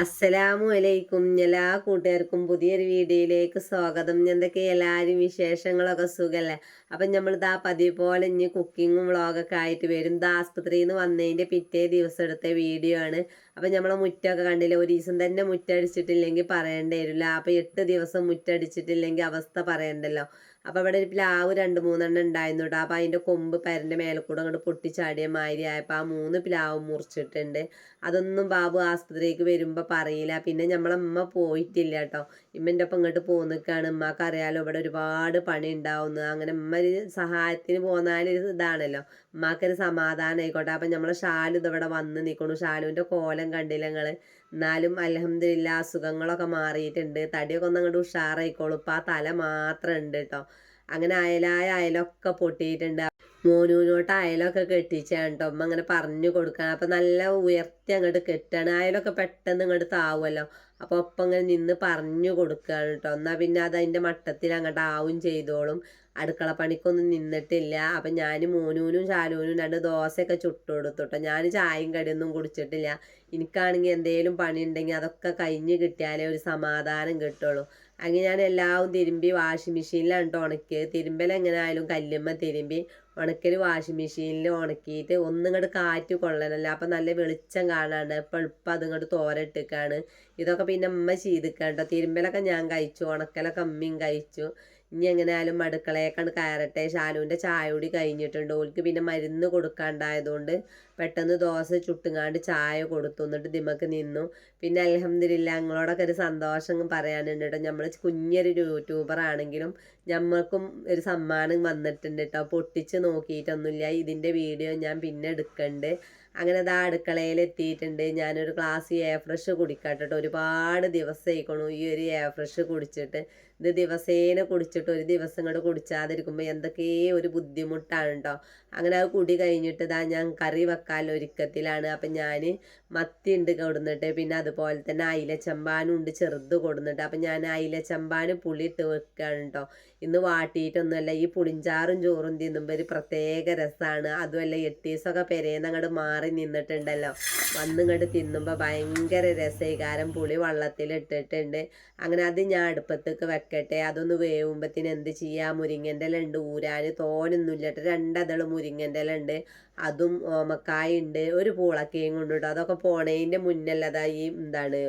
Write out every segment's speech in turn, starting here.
അസ്സലാമു അലൈക്കും എല്ലാ കൂട്ടുകാർക്കും പുതിയൊരു വീഡിയോയിലേക്ക് സ്വാഗതം. എന്തൊക്കെ എല്ലാവരും വിശേഷങ്ങളൊക്കെ സുഖമല്ലേ അപ്പം നമ്മൾ ഇതാ പതിവ് പോലെ ഇനി കുക്കിങ്ങും വ്ളോഗൊക്കെ ആയിട്ട് വരും. ഇത് ആസ്പത്രിയിൽ നിന്ന് വന്നതിന്റെ പിറ്റേ ദിവസം എടുത്ത വീഡിയോ ആണ്. അപ്പം നമ്മളെ മുറ്റമൊക്കെ കണ്ടില്ല ഒരു ദിവസം തന്നെ മുറ്റടിച്ചിട്ടില്ലെങ്കിൽ പറയേണ്ടി വരില്ല. അപ്പം എട്ട് ദിവസം മുറ്റടിച്ചിട്ടില്ലെങ്കിൽ അവസ്ഥ പറയണ്ടല്ലോ. അപ്പോൾ അവിടെ ഒരു പ്ലാവ് രണ്ട് മൂന്നെണ്ണം ഉണ്ടായിരുന്നു കേട്ടോ അപ്പോൾ അതിന്റെ കൊമ്പ് പരന്റെ മേലെ കൂടെ അങ്ങോട്ട് പൊട്ടിച്ചാടിയ മാതിരി ആയപ്പോൾ ആ മൂന്ന് പ്ലാവ് മുറിച്ചിട്ടുണ്ട്. അതൊന്നും ബാബു ആസ്പത്രിക്ക് വരുമ്പോൾ പറയില്ല. പിന്നെ നമ്മളമ്മ പോയിട്ടില്ല കേട്ടോ ഇമ്മന്റെ ഒപ്പം ഇങ്ങോട്ട് പോന്നിക്കാണ് ഉമ്മക്ക് അറിയാലോ ഇവിടെ ഒരുപാട് പണി ഉണ്ടാവുന്നു അങ്ങനെ ഉമ്മ ഒരു സഹായത്തിന് പോന്നാലൊരു ഇതാണല്ലോ. ഉമ്മാക്കൊരു സമാധാനം ആയിക്കോട്ടെ അപ്പം നമ്മളെ ഷാലു ഇതിവിടെ വന്ന് നിൽക്കണു ഷാലുവിന്റെ കോലം കണ്ടില്ല നിങ്ങൾ എന്നാലും അലഹമില്ല അസുഖങ്ങളൊക്കെ മാറിയിട്ടുണ്ട്. തടിയൊക്കെ ഒന്ന് അങ്ങോട്ട് ഉഷാറായിക്കോളും. ഇപ്പം ആ തല മാത്രം ഉണ്ട് കേട്ടോ. അങ്ങനെ അയലായ അയലൊക്കെ പൊട്ടിയിട്ടുണ്ട്. മോനൂനോട്ട് അയലൊക്കെ കെട്ടിച്ചാണ് കേട്ടോ. അമ്മ അങ്ങനെ പറഞ്ഞു കൊടുക്കണം. അപ്പം നല്ല ഉയർത്തി അങ്ങോട്ട് കെട്ടാണ് അയലൊക്കെ പെട്ടെന്ന് ഇങ്ങോട്ട് താവുമല്ലോ. അപ്പോൾ ഒപ്പം ഇങ്ങനെ നിന്ന് പറഞ്ഞു കൊടുക്കുകയാണ് കേട്ടോ. എന്നാൽ പിന്നെ അത് അതിന്റെ മട്ടത്തിൽ അങ്ങോട്ട് ആവും ചെയ്തോളും. അടുക്കള പണിക്കൊന്നും നിന്നിട്ടില്ല. അപ്പം ഞാൻ മോനൂനും ശാലൂനും രണ്ട് ദോശയൊക്കെ ചുട്ടു കൊടുത്തുട്ടോ ഞാൻ ചായയും കടിയൊന്നും കുടിച്ചിട്ടില്ല. എനിക്കാണെങ്കിൽ എന്തെങ്കിലും പണി ഉണ്ടെങ്കിൽ അതൊക്കെ കഴിഞ്ഞ് കിട്ടിയാലേ ഒരു സമാധാനം കിട്ടുള്ളൂ. അങ്ങനെ ഞാൻ എല്ലാം തിരുമ്പി വാഷിംഗ് മെഷീനിലാണ് കേട്ടോ ഉണക്കിയത്. തിരുമ്പൽ എങ്ങനെ ആയാലും കല്ലുമ്മ തിരുമ്പി ഉണക്കൽ വാഷിംഗ് മെഷീനിൽ ഉണക്കിയിട്ട് ഒന്നിങ്ങോട്ട് കാറ്റ് കൊള്ളണമല്ലോ അപ്പം നല്ല വെളിച്ചം കാണാണ്ട് അപ്പം എളുപ്പം അതിങ്ങോട്ട് തോരട്ടിക്കാണ് ഇതൊക്കെ പിന്നെ അമ്മ ചെയ്തിക്കാണ്ടോ തിരുമ്പലൊക്കെ ഞാൻ കഴിച്ചു ഉണക്കലൊക്കെ അമ്മയും കഴിച്ചു. ഇനി എങ്ങനെയായാലും അടുക്കളയേക്കാണ് കയറട്ടെ. ശാലുവിന്റെ ചായ കൂടി കഴിഞ്ഞിട്ടുണ്ട്. ഓൾക്ക് പിന്നെ മരുന്ന് കൊടുക്കാണ്ടായതുകൊണ്ട് പെട്ടെന്ന് ദോശ ചുട്ടുങ്ങാണ്ട് ചായ കൊടുത്തു. എന്നിട്ട് ദിമക്ക് നിന്നു. പിന്നെ അലഹമ്മദില്ല ഞങ്ങളോടൊക്കെ ഒരു സന്തോഷം പറയാനുണ്ട് കേട്ടോ. നമ്മൾ കുഞ്ഞൊരു യൂട്യൂബർ ആണെങ്കിലും ഞമ്മൾക്കും ഒരു സമ്മാനം വന്നിട്ടുണ്ട് കേട്ടോ. പൊട്ടിച്ച് നോക്കിയിട്ടൊന്നുമില്ല. ഇതിന്റെ വീഡിയോ ഞാൻ പിന്നെ എടുക്കണ്ട്. അങ്ങനെ അതാ അടുക്കളയിൽ എത്തിയിട്ടുണ്ട് ഞാനൊരു ഗ്ലാസ് എയർ ഫ്രഷ് കുടിക്കാട്ടോ. ഒരുപാട് ദിവസമായിക്കണു ഈ ഒരു എയർ ഫ്രഷ് കുടിച്ചിട്ട്. ഇത് ദിവസേന കുടിച്ചിട്ട് ഒരു ദിവസം കൂടെ കുടിച്ചാതിരിക്കുമ്പോൾ എന്തൊക്കെയേ ഒരു ബുദ്ധിമുട്ടാണ് കേട്ടോ അങ്ങനെ അത് കുടി കഴിഞ്ഞിട്ട് ഇതാ ഞാൻ കറി വെക്കാൻ ഒരുക്കത്തിലാണ്. അപ്പം ഞാൻ മത്തി ഉണ്ട് കൊടുന്നിട്ട് പിന്നെ അതുപോലെ തന്നെ അയില ചമ്പാനും ഉണ്ട് ചെറുത് കൊടുന്നിട്ട്. അപ്പം ഞാൻ അയില ചമ്പാനും പുളി ഇട്ട് വെക്കുകയാണ് കേട്ടോ ഇന്ന് വാട്ടിയിട്ടൊന്നുമല്ല ഈ പുളിഞ്ചാറും ചോറും തിന്നുമ്പോൾ ഒരു പ്രത്യേക രസമാണ് അതുമല്ല എട്ടീസൊക്കെ പെരേന്ന് അങ്ങോട്ട് മാറി നിന്നിട്ടുണ്ടല്ലോ. വന്നിങ്ങോട്ട് തിന്നുമ്പോൾ ഭയങ്കര രസീകാരം പുളി വെള്ളത്തിൽ ഇട്ടിട്ടുണ്ട് അങ്ങനെ അത് ഞാൻ അടുപ്പത്തേക്ക് വെക്കട്ടെ. അതൊന്ന് വേവുമ്പത്തിന് എന്ത് ചെയ്യാം? മുരിങ്ങന്റെ ഇല ഉണ്ട് ഊരാൻ തോനൊന്നും ഇല്ലട്ടെ രണ്ടതൾ മുരിങ്ങന്റെ ഉണ്ട് അതും ഓമക്കായ ഉണ്ട് ഒരു പൂളക്കയും കൊണ്ടുണ്ട് അതൊക്കെ പോണേന്റെ മുന്നല്ലതാ ഈ എന്താണ്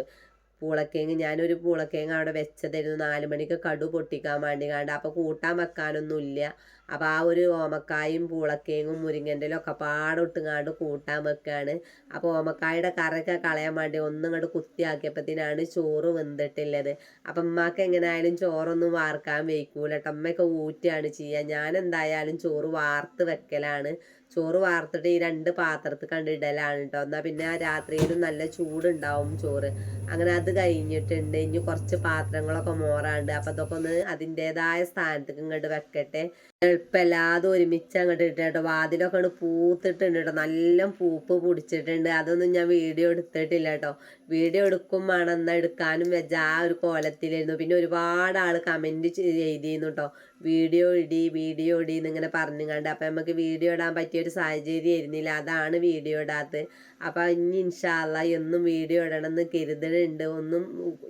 പൂളക്കേങ്ങ്. ഞാനൊരു പൂളക്കേങ്ങ് അവിടെ വെച്ചതായിരുന്നു. നാല് മണിക്ക് കടു പൊട്ടിക്കാൻ വേണ്ടി കണ്ട് അപ്പോൾ കൂട്ടാൻ വെക്കാനൊന്നുമില്ല. അപ്പോൾ ആ ഒരു ഓമക്കായും പൂളക്കേങ്ങും മുരിങ്ങന്റെ ഒക്കെ പാടൊട്ടുങ്ങാണ്ട് കൂട്ടാൻ വെക്കുകയാണ് അപ്പോൾ ഓമക്കായുടെ കറയൊക്കെ കളയാൻ വേണ്ടി ഒന്നും ഇങ്ങോട്ട് കുത്തിയാക്കിയപ്പോഴത്തേനാണ് ചോറ് വെന്തിട്ടുള്ളത്. അപ്പം ഉമ്മാക്ക് എങ്ങനെയായാലും ചോറൊന്നും വാർക്കാൻ വയ്ക്കൂല. അമ്മയൊക്കെ ഊറ്റുകയാണ് ചെയ്യുക ഞാൻ എന്തായാലും ചോറ് വാർത്ത് വെക്കലാണ്. ചോറ് വാർത്തിട്ട് ഈ രണ്ട് പാത്രത്തിൽ കണ്ടിടലാണ് കേട്ടോ എന്നാൽ പിന്നെ രാത്രിയിലും നല്ല ചൂടുണ്ടാവും ചോറ്. അങ്ങനെ അത് കഴിഞ്ഞിട്ടുണ്ട്. ഇനി കുറച്ച് പാത്രങ്ങളൊക്കെ മോറാണ്ട്. അപ്പം അതൊക്കെ ഒന്ന് അതിന്റെതായ സ്ഥാനത്തേക്ക് ഇങ്ങോട്ട് വെക്കട്ടെ. എളുപ്പമല്ലാതെ ഒരുമിച്ച് അങ്ങോട്ട് ഇട്ടോ വാതിലൊക്കെ അങ്ങോട്ട് പൂത്തിട്ടുണ്ട് കേട്ടോ നല്ല പൂപ്പ് പിടിച്ചിട്ടുണ്ട്. അതൊന്നും ഞാൻ വീഡിയോ എടുത്തിട്ടില്ല കേട്ടോ വീഡിയോ എടുക്കും വേണം. എന്നാൽ എടുക്കാനും വെച്ച ആ ഒരു കോലത്തിലായിരുന്നു. പിന്നെ ഒരുപാട് ആൾ കമന്റ് ചെയ്തിരുന്നു കേട്ടോ വീഡിയോ ഇടി വീഡിയോ ഇടി എന്നിങ്ങനെ പറഞ്ഞുകൊണ്ട് അപ്പം നമുക്ക് വീഡിയോ ഇടാൻ പറ്റിയ ഒരു സാഹചര്യം ആയിരുന്നില്ല. അതാണ് വീഡിയോ ഇടാത്തത്. അപ്പം ഇനി ഇൻഷാല്ല എന്നും വീഡിയോ ഇടണമെന്ന് കരുതലുണ്ട് ഒന്നും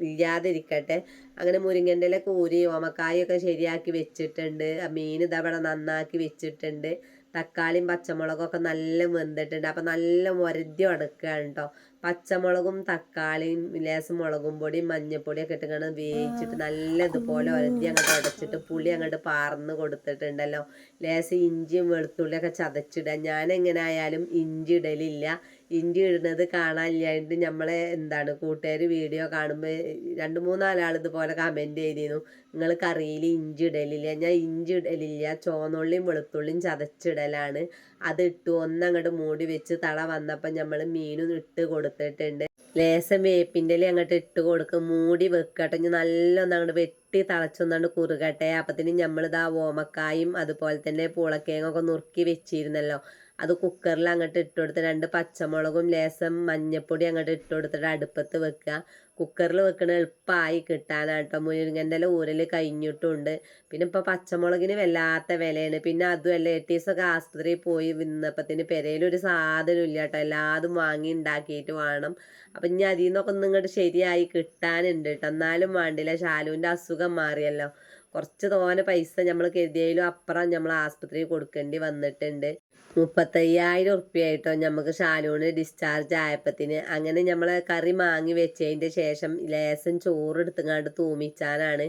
ഇല്ലാതിരിക്കട്ടെ. അങ്ങനെ മുരിങ്ങന്റെ ഇല കൂരി ഓമക്കായൊക്കെ ശരിയാക്കി വെച്ചിട്ടുണ്ട്. മീൻ ഇതവിടെ നന്നാക്കി വെച്ചിട്ടുണ്ട്. തക്കാളിയും പച്ചമുളകൊക്കെ നല്ല വെന്തിട്ടുണ്ട്. അപ്പം നല്ല മുരതി ഉടക്കുകയാണ് കേട്ടോ പച്ചമുളകും തക്കാളിയും ലേസം മുളകും പൊടിയും മഞ്ഞപ്പൊടിയൊക്കെ ഇട്ടിങ്ങനെ വേവിച്ചിട്ട് നല്ല ഇതുപോലെ ഉരത്തി അങ്ങോട്ട് ഉടച്ചിട്ട് പുളി അങ്ങോട്ട് പാർന്ന് കൊടുത്തിട്ടുണ്ടല്ലോ. ലേസം ഇഞ്ചിയും വെളുത്തുള്ളിയൊക്കെ ചതച്ചിടുക. ഞാൻ എങ്ങനെ ആയാലും ഇഞ്ചി ഇടലില്ല. ഇഞ്ചി ഇടുന്നത് കാണാനില്ലായിട്ട് നമ്മളെ എന്താണ് കൂട്ടുകാർ വീഡിയോ കാണുമ്പോൾ രണ്ട് മൂന്നാലാൾ ഇതുപോലെ കമന്റ് ചെയ്തിരുന്നു. നിങ്ങൾ കറിയിൽ ഇഞ്ചി ഇടലില്ല? ഞാൻ ഇഞ്ചി ഇടലില്ല. ചോന്നുള്ളിയും വെളുത്തുള്ളിയും ചതച്ചിടലാണ്. അത് ഇട്ടു ഒന്നങ്ങോട്ട് മൂടി വെച്ച് തള വന്നപ്പോൾ നമ്മൾ മീനും ഇട്ട് കൊടുത്തിട്ടുണ്ട്. ലേശം വേപ്പിന്റെ അങ്ങോട്ട് ഇട്ട് കൊടുക്കും മൂടി വെക്കട്ടെ. ഇനി നല്ലൊന്ന് അങ്ങോട്ട് വെട്ടി തിളച്ചൊന്നാണ്ട് കുറുകട്ടെ. അപ്പത്തിന് നമ്മളിതാ ഓമക്കായും അതുപോലെ തന്നെ പൂളക്കേങ്ങൊക്കെ നുറുക്കി വെച്ചിരുന്നല്ലോ. അത് കുക്കറിൽ അങ്ങോട്ട് ഇട്ട് കൊടുത്ത് രണ്ട് പച്ചമുളകും ലേസം മഞ്ഞപ്പൊടി അങ്ങോട്ട് ഇട്ട് കൊടുത്തിട്ട് അടുപ്പത്ത് വെക്കുക. കുക്കറിൽ വെക്കണ എളുപ്പമായി കിട്ടാനാട്ടോ. മുരിങ്ങന്റെ ഇല ഊരൽ കഴിഞ്ഞിട്ടുണ്ട്. പിന്നെ ഇപ്പോൾ പച്ചമുളകിന് വല്ലാത്ത വിലയാണ്. പിന്നെ അതും അതുമല്ല എട്ടീസൊക്കെ ആസ്പത്രിയിൽ പോയി വിന്നപ്പത്തിന് പെരയിലൊരു സാധനം ഇല്ല കേട്ടോ എല്ലാതും വാങ്ങി ഉണ്ടാക്കിയിട്ട് വേണം. അപ്പം ഇനി അതിൽ നിന്നൊക്കെ ഒന്നും ഇങ്ങോട്ട് ശരിയായി കിട്ടാനുണ്ട് കേട്ടോ എന്നാലും വേണ്ടില്ല. ശാലുവിന്റെ അസുഖം മാറിയല്ലോ. കുറച്ച് തോനെ പൈസ നമ്മൾ കരുതിയാലും അപ്പുറം നമ്മൾ ആസ്പത്രിയിൽ കൊടുക്കേണ്ടി വന്നിട്ടുണ്ട്. മുപ്പത്തയ്യായിരം ഉറുപ്പ്യായിട്ടോ നമുക്ക് ഷാലൂണ് ഡിസ്ചാർജ് ആയപ്പത്തിന്. അങ്ങനെ നമ്മൾ കറി മാങ്ങി വെച്ചതിന്റെ ശേഷം ലേസം ചോറ് എടുത്തുങ്ങാണ്ട് തൂമിച്ചാനാണ്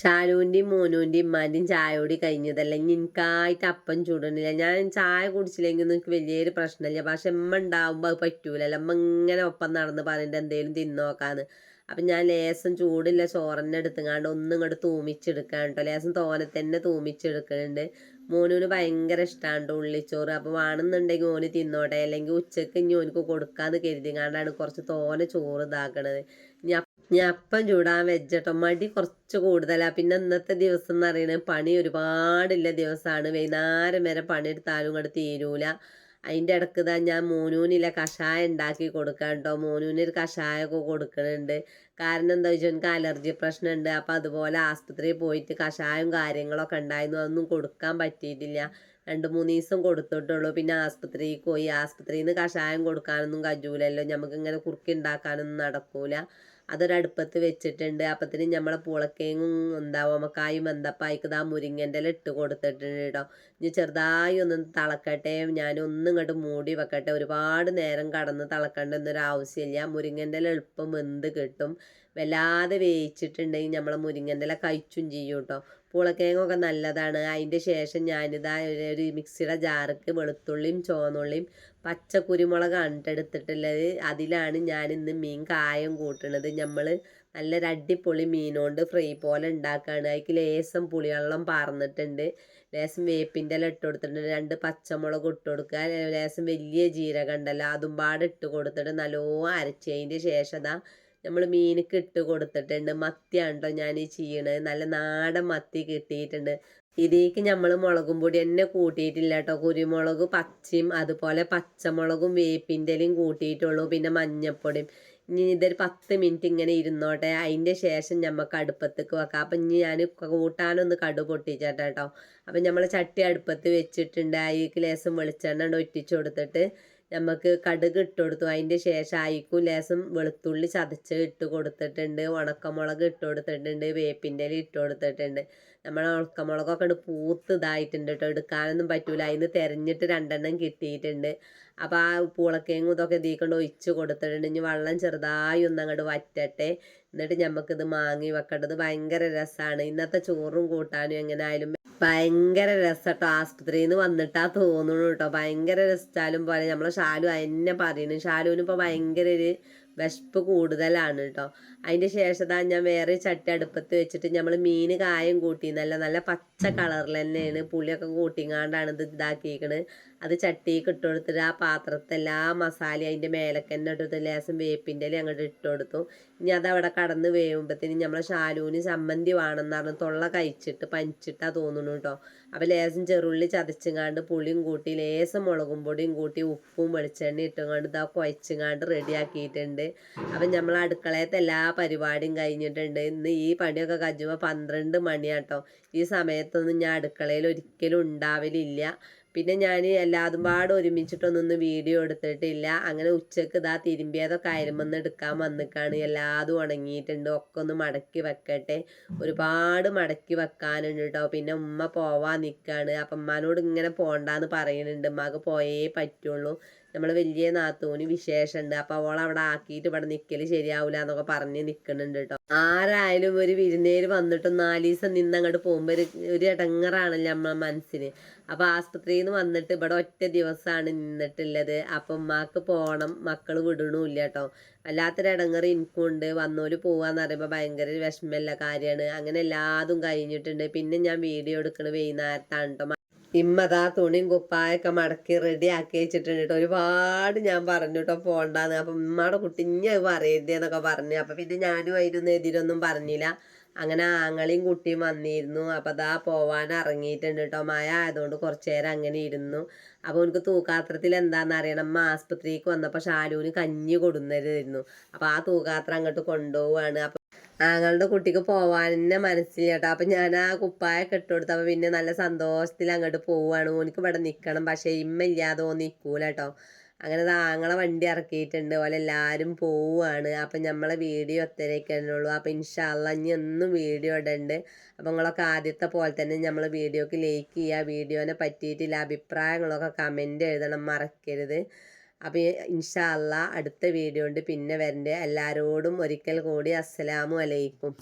ഷാലുവിന്റെയും മോനുവിന്റെയും ഉമ്മാന്റെയും ചായ കൂടി കഴിഞ്ഞതല്ല എനിക്കായിട്ട് അപ്പം ചൂടണില്ല. ഞാൻ ചായ കുടിച്ചില്ലെങ്കിൽ എനിക്ക് വലിയൊരു പ്രശ്നമില്ല പക്ഷെ ഉമ്മ ഉണ്ടാവുമ്പോൾ അത് പറ്റൂലല്ലോ. അമ്മ ഇങ്ങനെ ഒപ്പം നടന്ന് പറഞ്ഞിട്ട് എന്തെങ്കിലും തിന്നോക്കാന്ന്. അപ്പം ഞാൻ ലേസം ചൂടില്ല ചോറന്നെ എടുത്തുങ്ങാണ്ട് ഒന്നും ഇങ്ങോട്ട് തൂമിച്ചെടുക്കാൻ കേട്ടോ ലേസം തോനെ തന്നെ തൂമിച്ചെടുക്കുന്നുണ്ട് മോനൂന് ഭയങ്കര ഇഷ്ടമാണ് ഉള്ളിച്ചോറ്. അപ്പോൾ വേണമെന്നുണ്ടെങ്കിൽ ഓന് തിന്നോട്ടെ. അല്ലെങ്കിൽ ഉച്ചയ്ക്ക് ഇനി ഓനക്ക് കൊടുക്കാന്ന് കരുതിങ്ങാണ്ടാണ് കുറച്ച് തോനെ ചോറ് ഇതാക്കണത്. ഞാൻ അപ്പം ചൂടാൻ വെച്ചട്ടോ മടി കുറച്ച് കൂടുതലാണ് പിന്നെ ഇന്നത്തെ ദിവസം എന്ന് പറയുന്നത് പണി ഒരുപാടില്ല ദിവസമാണ് വൈകുന്നേരം വരെ പണിയെടുത്താലും ഇങ്ങോട്ട് തീരൂല. അതിന്റെ ഇടയ്ക്ക് ഇതാ ഞാൻ മോനൂനില കഷായം ഉണ്ടാക്കി കൊടുക്കാം കേട്ടോ മോനൂന് ഒരു കഷായമൊക്കെ കൊടുക്കുന്നുണ്ട് കാരണം എന്താ വെച്ചാൽ എനിക്ക് അലർജി പ്രശ്നമുണ്ട് അപ്പോൾ അതുപോലെ ആസ്പത്രിയിൽ പോയിട്ട് കഷായം കാര്യങ്ങളൊക്കെ ഉണ്ടായിരുന്നു അതൊന്നും കൊടുക്കാൻ പറ്റിയിട്ടില്ല. രണ്ട് മൂന്ന് ദിവസം കൊടുത്തിട്ടുള്ളൂ. പിന്നെ ആസ്പത്രിയിൽ പോയി. ആസ്പത്രിയിൽ നിന്ന് കഷായം കൊടുക്കാനൊന്നും കജൂലല്ലോ. നമുക്ക് ഇങ്ങനെ കുറുക്കി ഉണ്ടാക്കാനൊന്നും നടക്കൂല. അതൊരടുപ്പത്ത് വെച്ചിട്ടുണ്ട്. അപ്പത്തിന് നമ്മളെ പൂളക്കേങ്ങും എന്താ ഓമക്കായും എന്തപ്പായിക്ക് ആ മുരിങ്ങന്റെ ഇട്ട് കൊടുത്തിട്ടുണ്ട് കേട്ടോ ഇനി ചെറുതായി ഒന്ന് തിളക്കട്ടെ. ഞാനൊന്നും ഇങ്ങോട്ട് മൂടി വെക്കട്ടെ. ഒരുപാട് നേരം കടന്ന് തിളക്കേണ്ട എന്നൊരു ആവശ്യമില്ല. മുരിങ്ങന്റെ എളുപ്പം എന്ത് കിട്ടും. വല്ലാതെ വേവിച്ചിട്ടുണ്ടെങ്കിൽ നമ്മളെ മുരിങ്ങന്റെ കഴിച്ചും ചെയ്യും കേട്ടോ പൂളക്കേങ്ങൊക്കെ നല്ലതാണ്. അതിന്റെ ശേഷം ഞാനിതാ ഒരു മിക്സിയുടെ ജാർക്ക് വെളുത്തുള്ളിയും ചുവന്നുള്ളിയും പച്ച കുരുമുളകാണ് എടുത്തിട്ടുള്ളത്. അതിലാണ് ഞാൻ ഇന്ന് മീൻ കായം കൂട്ടണത്. നമ്മൾ നല്ലൊരു അടിപൊളി മീനുകൊണ്ട് ഫ്രൈ പോലെ ഉണ്ടാക്കുകയാണ് അതിക്ക് ലേസം പുളിവെള്ളം പാർന്നിട്ടുണ്ട്. ലേസം വേപ്പിന്റെ ഇല ഇട്ട് കൊടുത്തിട്ടുണ്ട്. രണ്ട് പച്ചമുളക് ഇട്ട് കൊടുക്കുക. ലേസം വലിയ ജീരകം ഉണ്ടല്ലോ. അതും പാടെ ഇട്ട് കൊടുത്തിട്ട് നല്ലോണം അരച്ചതിന്റെ ശേഷം അതാ നമ്മൾ മീനൊക്കെ ഇട്ട് കൊടുത്തിട്ടുണ്ട്. മത്തിയാണ്ടോ ഞാൻ ചെയ്യണത്. നല്ല നാടൻ മത്തി കിട്ടിയിട്ടുണ്ട്. ഇതിലേക്ക് നമ്മൾ മുളകും പൊടി തന്നെ കൂട്ടിയിട്ടില്ല കേട്ടോ കുരുമുളക് പച്ചയും അതുപോലെ പച്ചമുളകും വേപ്പിന്റെലും കൂട്ടിയിട്ടുള്ളൂ. പിന്നെ മഞ്ഞപ്പൊടിയും. ഇനി ഇതൊരു പത്ത് മിനിറ്റ് ഇങ്ങനെ ഇരുന്നോട്ടെ. അതിന്റെ ശേഷം നമുക്ക് അടുപ്പത്തേക്ക് വെക്കാം. അപ്പം ഇനി ഞാൻ കൂട്ടാനൊന്ന് കടു പൊട്ടിച്ചേട്ടാ കേട്ടോ അപ്പം നമ്മൾ ചട്ടി അടുപ്പത്ത് വെച്ചിട്ടുണ്ട്. അതിലേക്ക് ലേസം വെളിച്ചെണ്ണ ഒഴിച്ചു കൊടുത്തിട്ട് നമുക്ക് കടുക് ഇട്ട് കൊടുത്തു. അതിന്റെ ശേഷം അയക്കും ലേശം വെളുത്തുള്ളി ചതച്ച് ഇട്ട് കൊടുത്തിട്ടുണ്ട്. ഉണക്കമുളക് ഇട്ട് കൊടുത്തിട്ടുണ്ട്. വേപ്പിന്റെ ഇല ഇട്ട് കൊടുത്തിട്ടുണ്ട്. നമ്മളെ ഉണക്കമുളകൊക്കെ ഉണ്ട് പൂത്ത് ഇതായിട്ടുണ്ട് കേട്ടോ എടുക്കാനൊന്നും പറ്റൂല. അതിന് തിരഞ്ഞിട്ട് രണ്ടെണ്ണം കിട്ടിയിട്ടുണ്ട്. അപ്പോൾ ആ പൂളക്കേങ്ങും ഇതൊക്കെ ഇതിക്കൊണ്ട് ഒഴിച്ച് കൊടുത്തിട്ടുണ്ട്. ഇനി വെള്ളം ചെറുതായി ഒന്ന് അങ്ങോട്ട് വറ്റട്ടെ. എന്നിട്ട് നമുക്കിത് മാങ്ങി വെക്കേണ്ടത് ഭയങ്കര രസമാണ് ഇന്നത്തെ ചോറും കൂട്ടാനും എങ്ങനെ ആയാലും ഭയങ്കര രസട്ടോ. ആസ്പത്രിയിൽ നിന്ന് വന്നിട്ടാ തോന്നുന്നു കേട്ടോ ഭയങ്കര രസിച്ചാലും പോലെ. നമ്മളെ ഷാലു എന്നെ പറയുന്നു ഷാലുവിന് ഇപ്പൊ ഭയങ്കര ഒരു വിശപ്പ് കൂടുതലാണ് കേട്ടോ അതിന്റെ ശേഷം ഞാൻ വേറെ ചട്ടി അടുപ്പത്ത് വെച്ചിട്ട് നമ്മൾ മീൻ കായം കൂട്ടി നല്ല നല്ല പച്ച കളറിൽ തന്നെയാണ് പുളിയൊക്കെ കൂട്ടിങ്ങാണ്ടാണ് ഇത് ഇതാക്കിയിരിക്കണത് അത് ചട്ടിക്ക് ഇട്ട് കൊടുത്തിട്ട് ആ പാത്രത്തെ എല്ലാ മസാലയും അതിന്റെ മേലൊക്കെ തന്നെ ഇട്ടിട്ട് ലേസം വേപ്പിന്റെ ഇല അങ്ങോട്ട് ഇട്ട് കൊടുത്തു. ഇനി അത് അവിടെ കടന്ന് വേവുമ്പോഴത്തേനും നമ്മളെ ശാലുവിന് ചമ്മന്തി വേണമെന്ന് പറഞ്ഞ് തൊള്ള കഴിച്ചിട്ട് പനിച്ചിട്ടാ തോന്നുന്നു കേട്ടോ അപ്പോൾ ലേസം ചെറുള്ളി ചതച്ചുങ്ങാണ്ട് പുളിയും കൂട്ടി ലേസം മുളകും പൊടിയും കൂട്ടി ഉപ്പും വെളിച്ചെണ്ണ ഇട്ടുങ്ങാണ്ട് ഇതാ കുഴച്ചുങ്ങാണ്ട് റെഡിയാക്കിയിട്ടുണ്ട്. അപ്പം നമ്മൾ അടുക്കളയത്തെ എല്ലാ പരിപാടിയും കഴിഞ്ഞിട്ടുണ്ട്. ഇന്ന് ഈ പണിയൊക്കെ കഴിയുമ്പോൾ പന്ത്രണ്ട് മണിയാട്ടോ. ഈ സമയത്തൊന്നും ഞാൻ അടുക്കളയിൽ ഒരിക്കലും ഉണ്ടാവലില്ല. പിന്നെ ഞാൻ എല്ലാതും പാടെ ഒരുമിച്ചിട്ടൊന്നും വീഡിയോ എടുത്തിട്ടില്ല. അങ്ങനെ ഉച്ചയ്ക്ക് ഇതാ തിരുമ്പിയതൊക്കെ അയരുമെന്ന് എടുക്കാൻ വന്നിക്കാണ്. എല്ലാതും ഉണങ്ങിയിട്ടുണ്ട്. ഒക്കെ ഒന്ന് മടക്കി വെക്കട്ടെ. ഒരുപാട് മടക്കി വെക്കാനുണ്ട് കേട്ടോ പിന്നെ ഉമ്മ പോവാൻ നിൽക്കുകയാണ് അപ്പം ഉമ്മാനോട് ഇങ്ങനെ പോണ്ടാന്ന് പറയുന്നുണ്ട് ഉമ്മക്ക് പോയേ പറ്റുള്ളൂ. നമ്മൾ വലിയ നാത്തൂന് വിശേഷമുണ്ട് അപ്പോൾ അവൾ അവിടെ ആക്കിയിട്ട് ഇവിടെ നിൽക്കൽ ശരിയാവില്ല എന്നൊക്കെ പറഞ്ഞ് നിൽക്കുന്നുണ്ട് കേട്ടോ ആരായാലും ഒരു വിരുന്നേര് വന്നിട്ട് നാല് ദിവസം നിന്ന് അങ്ങോട്ട് പോകുമ്പോൾ ഒരു ഒരു ഇടങ്ങറാണല്ലോ നമ്മളെ മനസ്സിന് അപ്പോൾ ആസ്പത്രിയിൽ നിന്ന് വന്നിട്ട് ഇവിടെ ഒറ്റ ദിവസമാണ് നിന്നിട്ടുള്ളത്. അപ്പം ഉമ്മാക്ക് പോകണം മക്കൾ വിടണൂല്ല കേട്ടോ വല്ലാത്തൊരു ഇടങ്ങറ് എനിക്കുണ്ട് വന്നോൽ പോവാന്ന് പറയുമ്പോൾ ഭയങ്കര ഒരു വിഷമമുള്ള കാര്യമാണ് അങ്ങനെ എല്ലാതും കഴിഞ്ഞിട്ടുണ്ട്. പിന്നെ ഞാൻ വീഡിയോ എടുക്കണ വൈകുന്നേരത്താണ് കേട്ടോ ഇമ്മതാ തുണിയും കുപ്പായൊക്കെ മടക്കി റെഡി ആക്കി വെച്ചിട്ടുണ്ട് കേട്ടോ. ഒരുപാട് ഞാൻ പറഞ്ഞു കേട്ടോ പോണ്ടാന്ന്. അപ്പം ഉമ്മയുടെ കുട്ടിഞ്ഞ പറയരുതേന്നൊക്കെ പറഞ്ഞു. അപ്പം പിന്നെ ഞാനും അതിനൊന്നും എതിരൊന്നും പറഞ്ഞില്ല. അങ്ങനെ ആങ്ങളെയും കുട്ടിയും വന്നിരുന്നു. അപ്പം അതാ പോവാൻ ഇറങ്ങിയിട്ടുണ്ട് കേട്ടോ. മഴ ആയതുകൊണ്ട് കുറച്ച് നേരം അങ്ങനെ ഇരുന്നു. അപ്പോൾ എനിക്ക് തൂക്കാത്രത്തിൽ എന്താണെന്ന് അറിയണം. അമ്മ ആസ്പത്രിക്ക് വന്നപ്പോൾ ഷാലൂന് കഞ്ഞി കൊടുന്നതായിരുന്നു. അപ്പോൾ ആ തൂക്കാത്രം അങ്ങോട്ട് കൊണ്ടുപോവാണ്. അപ്പം ആങ്ങളുടെ കുട്ടിക്ക് പോവാൻ തന്നെ മനസ്സില്ല കേട്ടോ. അപ്പം ഞാൻ ആ കുപ്പായൊക്കെ ഇട്ട് കൊടുത്തപ്പോൾ പിന്നെ നല്ല സന്തോഷത്തിൽ അങ്ങോട്ട് പോവുകയാണ് ഓനിക്ക് ഇവിടെ നിൽക്കണം പക്ഷേ ഇമ്മ ഇല്ലാതെ ഓ നിൽക്കൂല കേട്ടോ. അങ്ങനെ താങ്കളെ വണ്ടി ഇറക്കിയിട്ടുണ്ട്. പോലെ എല്ലാവരും പോവുകയാണ് അപ്പം നമ്മളെ വീഡിയോ ഒത്തരയ്ക്കാനുള്ളൂ അപ്പം ഇൻഷാല്ല ഇനി എന്നും വീഡിയോ ഇടണ്ട്. അപ്പം നിങ്ങളൊക്കെ ആദ്യത്തെ പോലെ തന്നെ നമ്മൾ വീഡിയോക്ക് ലൈക്ക് ചെയ്യുക. വീഡിയോനെ പറ്റിയിട്ടില്ല അഭിപ്രായങ്ങളൊക്കെ കമന്റ് എഴുതണം. മറക്കരുത്. അപ്പോൾ അള്ളാ അടുത്ത വീഡിയോ ഉണ്ട് പിന്നെ വരണ്ടേ. എല്ലാവരോടും ഒരിക്കൽ കൂടി അസ്സലാമു അലൈക്കും.